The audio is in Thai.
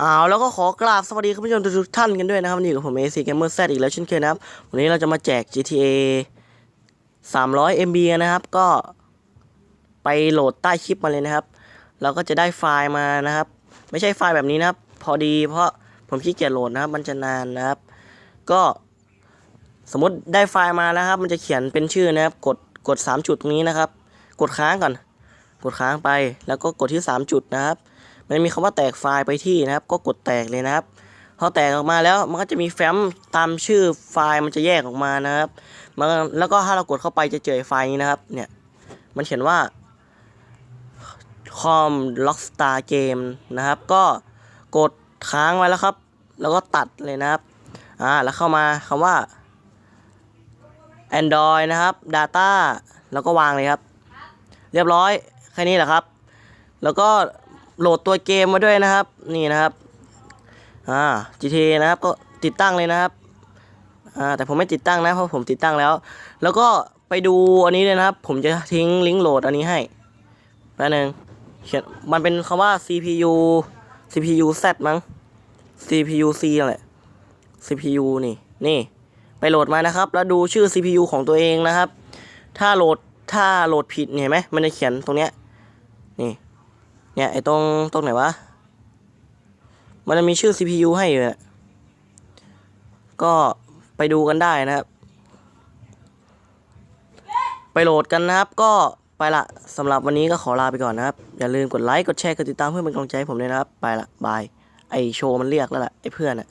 อ้าวแล้วก็ขอกราบสวัสดีคุณผู้ชมทุกท่านกันด้วยนะครับนี่กับผม AC Gamer Z อีกแล้วเช่นเคยนะครับ วันนี้เราจะมาแจก GTA 300 MB นะครับ ก็ไปโหลดใต้คลิปมาเลยนะครับ เราก็จะได้ไฟล์มานะครับ ไม่ใช่ไฟล์แบบนี้นะครับ พอดีเพราะผมขี้เกียจโหลดนะครับ มันจะนานนะครับ ก็สมมติได้ไฟล์มาแล้วครับ มันจะเขียนเป็นชื่อนะครับ กดกด 3 จุดตรงนี้นะครับ กดค้างก่อน กดค้างไปแล้วก็กดที่ 3 จุดนะครับ มันมีคำว่าแตกไฟล์ไปที่นะครับ ก็กดแตกเลยนะครับพอแตกออกมาแล้วมันก็จะมีแฟ้มตามชื่อไฟล์มันจะแยกออกมานะครับมันแล้วก็ถ้าเรากดเข้าไปจะเจอไฟล์นี้นะครับ เนี่ย มันเขียนว่า com lockstar game นะครับ ก็กดค้างไว้แล้วครับ แล้วก็ตัดเลยนะครับ อ่า แล้วเข้ามาคำว่า Android นะครับ Data แล้วก็วางเลยครับ เรียบร้อย แค่นี้แหละครับ แล้วก็ โหลดตัวเกมมาด้วยนะครับ นี่นะครับอ่า GTA นะครับก็ติดตั้งเลยนะครับอ่าแต่ผมไม่ติดตั้งนะเพราะผมติดตั้งแล้ว แล้วก็ไปดูอันนี้เลยนะครับ ผมจะทิ้งลิงก์โหลดอันนี้ให้แป๊บนึงเขียนมันเป็นคำว่า CPU CPU Z มั้ง CPU C แหละ CPU นี่นี่ ไปโหลดมานะครับ แล้วดูชื่อ CPU ของตัวเองนะครับ ถ้าโหลดถ้าโหลดผิดเนี่ยเห็นไหมมันจะเขียนตรงเนี้ยนี่ เนี่ยไอ้ตรงตรงไหนวะ มันจะมีชื่อ CPU ให้อยู่นะก็ไปดูกันได้นะครับ ไปโหลดกันนะครับ ก็ไปละสำหรับวันนี้ก็ขอลาไปก่อนนะครับ อย่าลืมกดไลค์ กดแชร์ กดติดตามเพื่อเป็นกำลังใจให้ผมด้วยนะครับ ไปละบาย ไอโชว์มันเรียกแล้วล่ะไอเพื่อนอะ